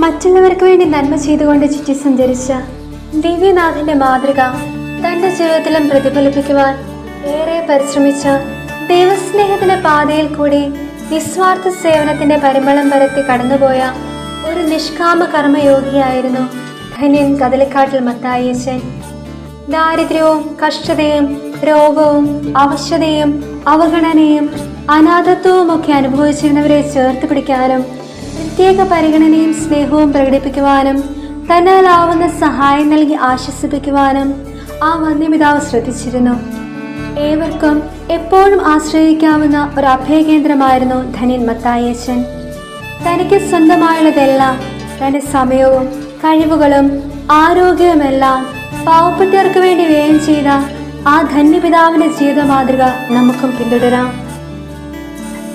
മറ്റുള്ളവർക്ക് വേണ്ടി നന്മ ചെയ്തുകൊണ്ട് ചുറ്റി സഞ്ചരിച്ച ദിവ്യനാഥന്റെ മാതൃക തന്റെ ജീവിതത്തിലും പ്രതിഫലിപ്പിക്കുവാൻ ഏറെ പരിശ്രമിച്ച ദൈവസ്നേഹത്തിന്റെ പാതയിൽ കൂടി നിസ്വാർത്ഥ സേവനത്തിന്റെ പരിമളം പരത്തി കടന്നുപോയ ഒരു നിഷ്കാമ കർമ്മയോഗിയായിരുന്നു ധന്യൻ കതിലക്കാട്ടിൽ മത്തായച്ചൻ ദാരിദ്ര്യവും കഷ്ടതയും രോഗവും അവശതയും അവഗണനയും അനാഥത്വവും ഒക്കെ അനുഭവിച്ചിരുന്നവരെ ചേർത്ത് പിടിക്കാനും പ്രത്യേക പരിഗണനയും സ്നേഹവും പ്രകടിപ്പിക്കുവാനും തന്നാലാവുന്ന സഹായം നൽകി ആശ്വസിപ്പിക്കുവാനും ആ വന്യപിതാവ് ശ്രദ്ധിച്ചിരുന്നു. ഏവർക്കും എപ്പോഴും ആശ്രയിക്കാവുന്ന ഒരു അഭയകേന്ദ്രമായിരുന്നു ധനിൻ മത്തായേശൻ. തനിക്ക് സ്വന്തമായുള്ളതെല്ലാം തന്റെ സമയവും കഴിവുകളും ആരോഗ്യവുമെല്ലാം പാവപ്പെട്ടവർക്ക് വേണ്ടി വ്യയം ചെയ്ത ആ ധന്യപിതാവിന്റെ ജീവിത മാതൃക നമുക്കും പിന്തുടരാം.